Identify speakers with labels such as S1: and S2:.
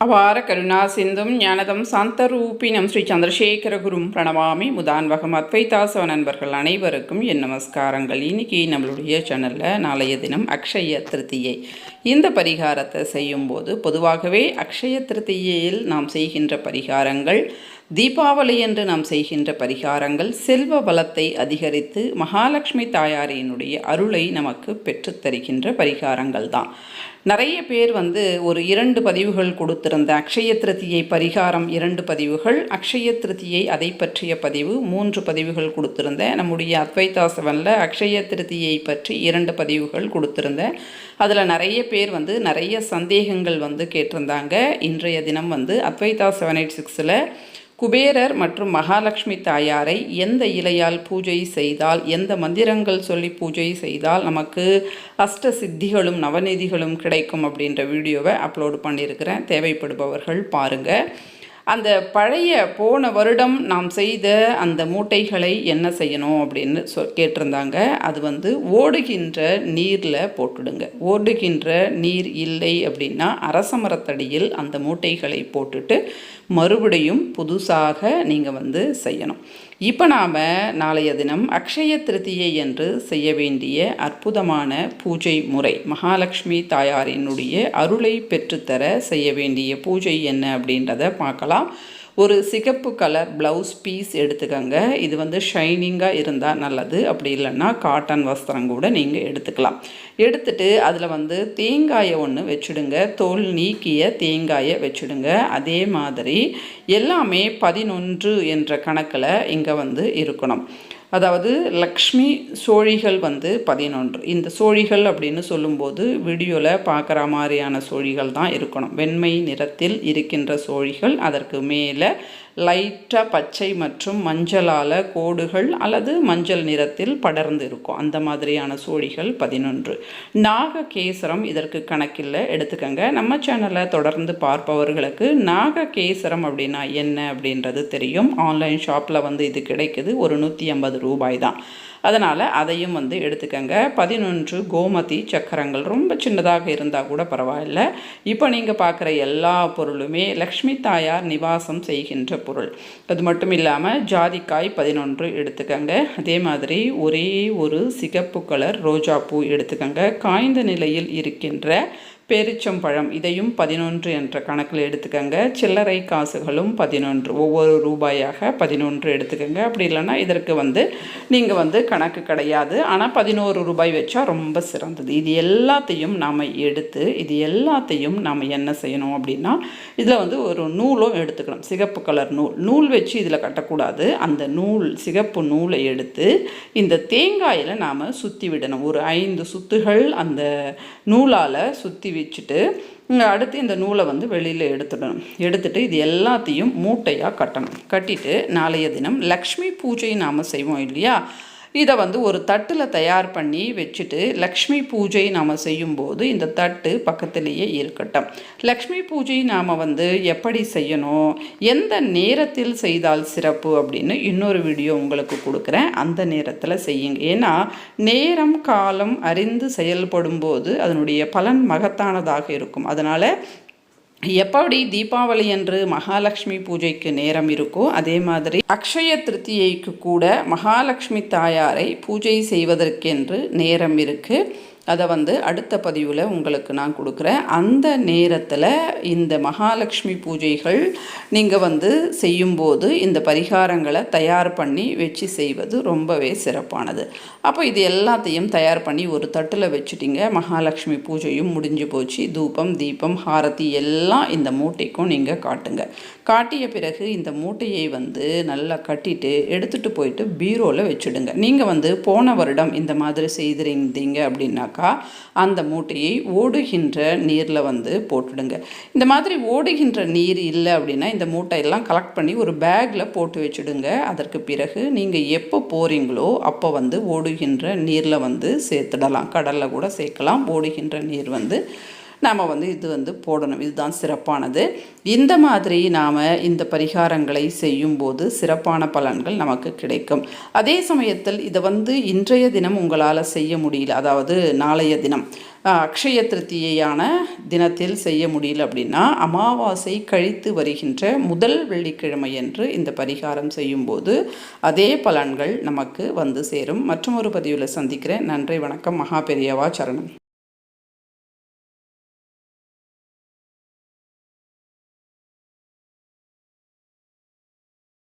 S1: அபார கருணா சிந்தும் ஞானதம் சாந்தரூபினம் ஸ்ரீ சந்திரசேகர குரும் பிரணவாமி முதான்வகம் அத்வைதாசவ நண்பர்கள் அனைவருக்கும் என் நமஸ்காரங்கள். இன்னைக்கு நம்மளுடைய சேனலில் நாளைய தினம் அக்ஷய திருத்தியை. இந்த பரிகாரத்தை செய்யும்போது பொதுவாகவே அக்ஷய திருத்தியில் நாம் செய்கின்ற பரிகாரங்கள் தீபாவளி என்று நாம் செய்கின்ற பரிகாரங்கள் செல்வ பலத்தை அதிகரித்து மகாலட்சுமி தாயாரினுடைய அருளை நமக்கு பெற்றுத்தருகின்ற பரிகாரங்கள் தான். நிறைய பேர் வந்து ஒரு இரண்டு பதிவுகள் கொடுத்திருந்த அக்ஷய திருத்தியை பரிகாரம் இரண்டு பதிவுகள் அக்ஷய திருத்தியை அதை பற்றிய பதிவு மூன்று பதிவுகள் கொடுத்திருந்த நம்முடைய அத்வைதாசவனில் அக்ஷய திருத்தியை பற்றி இரண்டு பதிவுகள் கொடுத்திருந்தேன் அதில் நிறைய பேர் வந்து நிறைய சந்தேகங்கள் வந்து கேட்டிருந்தாங்க. இன்றைய தினம் வந்து அத்வைதா செவன் எயிட் சிக்ஸில் குபேரர் மற்றும் மகாலட்சுமி தாயாரை எந்த இலையால் பூஜை செய்தால் எந்த மந்திரங்கள் சொல்லி பூஜை செய்தால் நமக்கு அஷ்ட சித்திகளும் நவநிதிகளும் கிடைக்கும் அப்படின்ற வீடியோவை அப்லோடு பண்ணியிருக்கிறேன். தேவைப்படுபவர்கள் பாருங்கள் அந்த பழைய போன வருடம் நாம் செய்த அந்த மூட்டைகளை என்ன செய்யணும் அப்படின்னு சொ கேட்டிருந்தாங்க. அது வந்து ஓடுகின்ற நீரில் போட்டுடுங்க. ஓடுகின்ற நீர் இல்லை அப்படின்னா அரச மரத்தடியில் அந்த மூட்டைகளை போட்டுட்டு மறுபடியும் புதுசாக நீங்கள் வந்து செய்யணும். இப்போ நாம் நாளைய தினம் அக்ஷய திருத்தியை என்று செய்ய வேண்டிய அற்புதமான பூஜை முறை மகாலட்சுமி தாயாரினுடைய அருளை பெற்றுத்தர செய்ய வேண்டிய பூஜை என்ன அப்படின்றத பார்க்கலாம். ஒரு சிகப்பு கலர் ப்ளவுஸ் பீஸ் எடுத்துக்கோங்க. இது வந்து ஷைனிங்காக இருந்தால் நல்லது. அப்படி இல்லைன்னா காட்டன் வஸ்திரம் கூட நீங்கள் எடுத்துக்கலாம். எடுத்துட்டு அதில் வந்து தேங்காயை ஒன்று வச்சுடுங்க. தோல் நீக்கிய தேங்காயை வச்சுடுங்க. அதே மாதிரி எல்லாமே பதினொன்று என்ற கணக்கில் இங்கே வந்து இருக்கணும். அதாவது லக்ஷ்மி சோழிகள் வந்து பதினொன்று. இந்த சோழிகள் அப்படின்னு சொல்லும்போது வீடியோவில் பார்க்குற மாதிரியான சோழிகள் தான் இருக்கணும். வெண்மை நிறத்தில் இருக்கின்ற சோழிகள் அதற்கு மேலே லைட்டாக பச்சை மற்றும் மஞ்சளால் கோடுகள் அல்லது மஞ்சள் நிறத்தில் படர்ந்து இருக்கும். அந்த மாதிரியான சோழிகள் பதினொன்று. நாககேசரம் இதற்கு கணக்கில் எடுத்துக்கங்க. நம்ம சேனலை தொடர்ந்து பார்ப்பவர்களுக்கு நாககேசரம் அப்படின்னா என்ன அப்படின்றது தெரியும். ஆன்லைன் ஷாப்பில் வந்து இது கிடைக்குது. ஒரு நூற்றி ஐம்பது ரூபாய் தான் அதனால் அதையும் வந்து எடுத்துக்கங்க. பதினொன்று கோமதி சக்கரங்கள் ரொம்ப சின்னதாக இருந்தால் கூட பரவாயில்ல. இப்போ நீங்கள் பார்க்குற எல்லா பொருளுமே லக்ஷ்மி தாயார் நிவாசம் செய்கின்ற பொருள். அது மட்டும் இல்லாமல் ஜாதிக்காய் பதினொன்று எடுத்துக்கங்க. அதே மாதிரி ஒரே ஒரு சிகப்பு கலர் ரோஜா பூ எடுத்துக்கங்க. காய்ந்த நிலையில் இருக்கின்ற பேரிச்சம்பழம் இதையும் பதினொன்று என்ற கணக்கில் எடுத்துக்கங்க. சில்லறை காசுகளும் பதினொன்று. ஒவ்வொரு ரூபாயாக பதினொன்று எடுத்துக்கங்க. அப்படி இல்லைன்னா இதற்கு வந்து நீங்கள் வந்து கணக்கு கிடையாது. ஆனால் பதினோரு ரூபாய் வச்சா ரொம்ப சிறந்தது. இது எல்லாத்தையும் நாம் எடுத்து இது எல்லாத்தையும் நாம் என்ன செய்யணும் அப்படின்னா இதில் வந்து ஒரு நூலும் எடுத்துக்கணும். சிகப்பு கலர் நூல். நூல் வச்சு இதில் கட்டக்கூடாது. அந்த நூல் சிகப்பு நூலை எடுத்து இந்த தேங்காயில் நாம் சுற்றி விடணும். ஒரு ஐந்து சுத்துகள் அந்த நூலால் சுற்றி வச்சுட்டு அடுத்து இந்த நூலை வந்து வெளியில் எடுத்துடணும். எடுத்துட்டு இது எல்லாத்தையும் மூட்டையாக கட்டணும். கட்டிட்டு நாளைய தினம் லக்ஷ்மி பூஜை நாம் செய்வோம் இல்லையா? இதை வந்து ஒரு தட்டில் தயார் பண்ணி வச்சுட்டு லக்ஷ்மி பூஜை நாம் செய்யும்போது இந்த தட்டு பக்கத்திலேயே இருக்கட்டும். லக்ஷ்மி பூஜை நாம் வந்து எப்படி செய்யணும் எந்த நேரத்தில் செய்தால் சிறப்பு அப்படின்னு இன்னொரு வீடியோ உங்களுக்கு கொடுக்குறேன். அந்த நேரத்தில் செய்யுங்க. ஏன்னா நேரம் காலம் அறிந்து செயல்படும் போது அதனுடைய பலன் மகத்தானதாக இருக்கும். அதனால் எப்படி தீபாவளி அன்று மகாலட்சுமி பூஜைக்கு நேரம் இருக்கோ அதே மாதிரி அக்ஷய திருத்தியைக்கு கூட மகாலட்சுமி தாயாரை பூஜை செய்வதற்கென்று நேரம் இருக்குது அதை வந்து அடுத்த பதிவில் உங்களுக்கு நான் கொடுக்குறேன். அந்த நேரத்தில் இந்த மகாலட்சுமி பூஜைகள் நீங்கள் வந்து செய்யும்போது இந்த பரிகாரங்களை தயார் பண்ணி வச்சு செய்வது ரொம்பவே சிறப்பானது. அப்போ இது எல்லாத்தையும் தயார் பண்ணி ஒரு தட்டில் வச்சுட்டிங்க. மகாலட்சுமி பூஜையும் முடிஞ்சு போச்சு. தூபம் தீபம் ஹாரதி எல்லாம் இந்த மூட்டைக்கும் நீங்கள் காட்டுங்க. காட்டிய பிறகு இந்த மூட்டையை வந்து நல்லா கட்டிட்டு எடுத்துகிட்டு போயிட்டு பீரோவில் வச்சுடுங்க. நீங்கள் வந்து போன வருடம் இந்த மாதிரி செய்திருந்தீங்க அப்படின்னாக்கா அந்த மூட்டையை ஓடுகின்ற நீரில் வந்து போட்டுடுங்க. இந்த மாதிரி ஓடுகின்ற நீர் இல்லை அப்படின்னா இந்த மூட்டையெல்லாம் கலெக்ட் பண்ணி ஒரு பேக்கில் போட்டு வச்சுடுங்க. அதற்கு பிறகு நீங்கள் எப்போ போகிறீங்களோ அப்போ வந்து ஓடுகின்ற நீரில் வந்து சேர்த்துடலாம். கடலில் கூட சேர்க்கலாம். ஓடுகின்ற நீர் வந்து நாம் வந்து இது வந்து போடணும். இதுதான் சிறப்பானது. இந்த மாதிரி நாம் இந்த பரிகாரங்களை செய்யும்போது சிறப்பான பலன்கள் நமக்கு கிடைக்கும். அதே சமயத்தில் இதை வந்து இன்றைய தினம் உங்களால் செய்ய முடியல. அதாவது நாளைய தினம். அக்ஷய திருத்தியான தினத்தில் செய்ய முடியல அப்படின்னா அமாவாசை கழித்து வருகின்ற முதல் வெள்ளிக்கிழமை என்று இந்த பரிகாரம் செய்யும்போது அதே பலன்கள் நமக்கு வந்து சேரும். மற்றும் ஒரு பதிவில் சந்திக்கிறேன். நன்றி வணக்கம். மகா பெரியவா சரணம்.